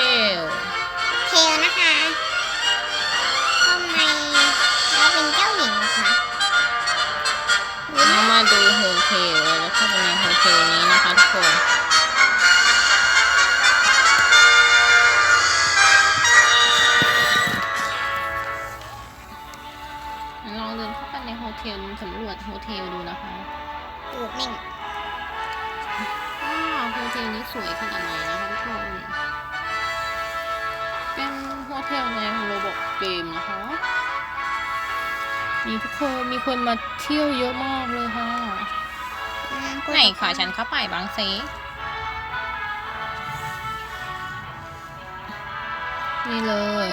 tail เทลนะคะทำไมเราเป็นเจ้าหญิงอะคะเราว่มาดูโฮเทลแล้วเข้าไปในโฮเทลนี้นะคะทุกคน ลองเดินเข้าไปในโฮเทลสำรวจโฮเทลดูนะคะ ดูดแม่ง ว้าวโฮเทลนี้สวยขนาดไหนนะคะทุกคน โฮเทลในโรบอกเกมนะคะ มีทุกคนมีคนมาเที่ยวเยอะมากเลยค่ะไหนค่ะฉันเข้าไปบางเซนี่เลย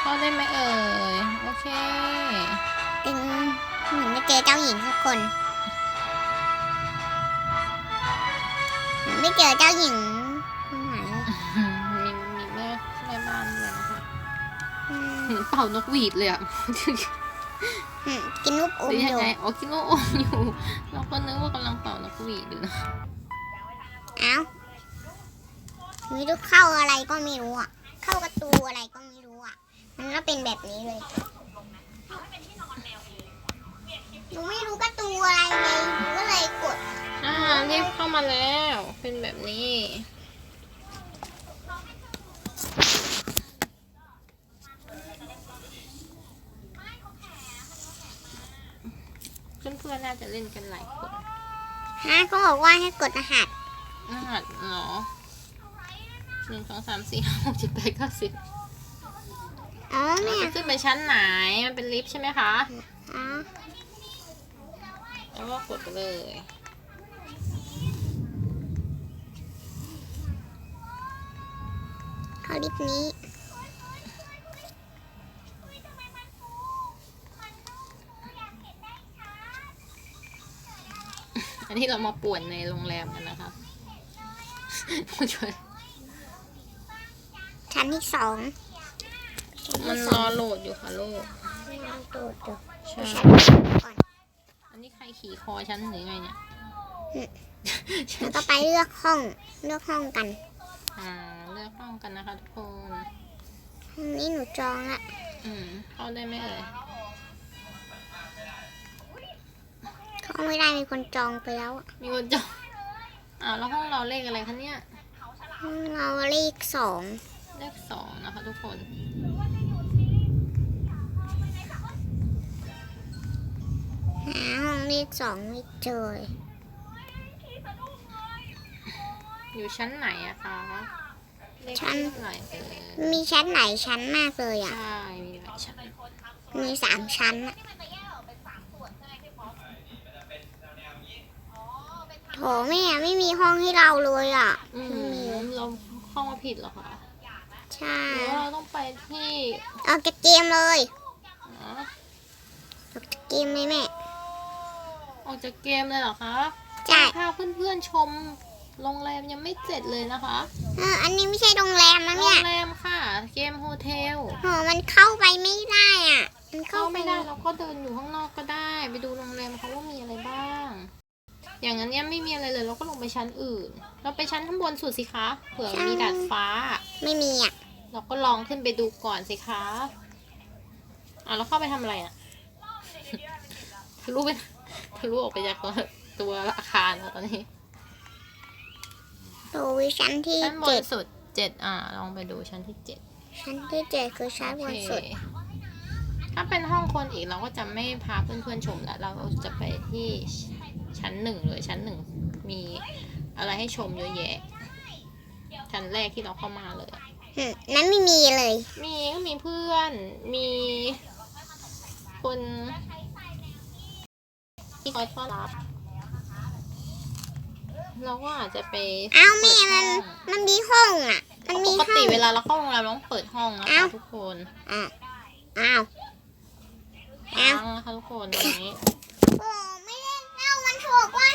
เข้าได้ไหมเอ่ย โอเค เป็นเหมือนจะเจอเจ้าหญิงสักคน เหมือนไม่เจอเจ้าหญิงคนไหนเลยมีมีแม่แม่บ้านด้วยนะคะอืมเห็นเป่านกหวีดเลยอะอืมกินลูกอหมรืออยังยู่ไงอ๋อคิดว่าอมอยู่ เราก็นึกว่ากำลังเป่านกหวีดอยู่นะเอ้ามีลูกเข้าอะไรก็ไม่รู้อะ เข้าประตูอะไรก็ไม่รู้อะ มันก็เป็นแบบนี้เลยหนูไม่รู้ประตูอะไรไงหนูก็เลยกด อ่ารีบเข้ามาแล้ว เป็นแบบนี้ เพื่อนๆน่าจะเล่นกันหลายคนฮะก็บอกว่าให้กดรหัสรหัสเหรอหนึ่งสองสามสี่ห้าหกเจ็ดแปดเก้าสิบอ๋อเราเนี่ยจะขึ้นไปชั้นไหน มันเป็นลิฟต์ใช่ไหมคะ อ๋อแล้วก็กดไปเลย เขาลิฟต์นี้อันนี้เรามาป่วนในโรงแรมกันนะคะผู้ช่วยชั้นที่สองชั้มันที่รสอองโหลดอยู่ค่ะลูกมันตูดอยู่ใช่ชั้นที่สองก่อนอันนี้ใครขี่คอฉันหรือไงเนี่ยแล้วก็ไปเลือกห้อง เลือกห้องกัน อ่าเลือกห้องกันนะคะทุกคนห้องนี้หนูจองละอืมเข้าได้ไหมเอ่ยเขาไม่ได้มีคนจองไปแล้วอะมีคนจองอ่าวแล้วห้องเราเลขอะไรคะเนี่ยห้องเราเลขสองเลขสองนะคะทุกคนหาห้องเลขสองไม่เจอเลย อยู่ชั้นไหนอะคะเลขที่เท่าไหร่เอ่ยมีชั้นไหนชั้นมากเลยอะ ใช่มีหลายชั้นมีสามชั้นอะโถแม่ไม่มีห้องให้เราเลยอะ อืมเราเข้ามาผิดเหรอคะใช่ หรือว่าเราต้องไปที่ออกจากเกมเลยอ๋อออกจากเกมเลยแม่ ออกจากเกมเลยเหรอคะใช่ถ้าเพื่อนๆชม โรงแรมยังไม่เสร็จเลยนะคะ เอออันนี้ไม่ใช่โรงแรมนะโรเนี่ยงแรมค่ะ เกมโฮเทล โหมันเข้าไปไม่ได้อะ มันเข้าเข้าไปไม่ได้เราก็เดินอยู่ข้างนอกก็ได้ ไปดูโรงแรมเขาว่ามีอะไรบ้าง อย่างนั้นเนี่ยไม่มีอะไรเลยเราก็ลงไปชั้นอื่น เราไปชั้นข้างบนสุดสิคะเผื่อมีดาดฟ้า ไม่มีอะ เราก็ลองขึ้นไปดูก่อนสิคะอะเราเข้าไปทำอะไรอะ ทะลุไปทะลุออกไปจากตัวตัวอาคารแล้วตอนนี้ โดยชั้นที่ชั้นบเจ็นดสุดเจ็ดอะลองไปดูชั้นที่เจ็ดชั้นที่เจ็ดคือชั้นบนสุด โอเคถ้าเป็นห้องคนอีกเราก็จะไม่พาเพื่อนๆชมแล้วเราจะไปที่ชั้นหนึ่งเลยชั้นหนึ่งมีอะไรให้ชมเยอะแยะ ชั้นแรกที่เราเข้ามาเลย อืมนั้นไม่มีเลย มีก็มีเพื่อน มีคนที่คอยต้อนรับ เราก็อาจจะไปอ้าวแม่เปิดมันห้องมันมีห้องอะ มันปมีกห้อติงเวลาเราเข้าโรงแรมเราต้องเปิดห้องนะอ้าคะว ทุกคนอะอ้าว อ้าวค้างนะคะทุกคนตรงนี้ โอ้ไม่ได้เล่ามันถูกว่า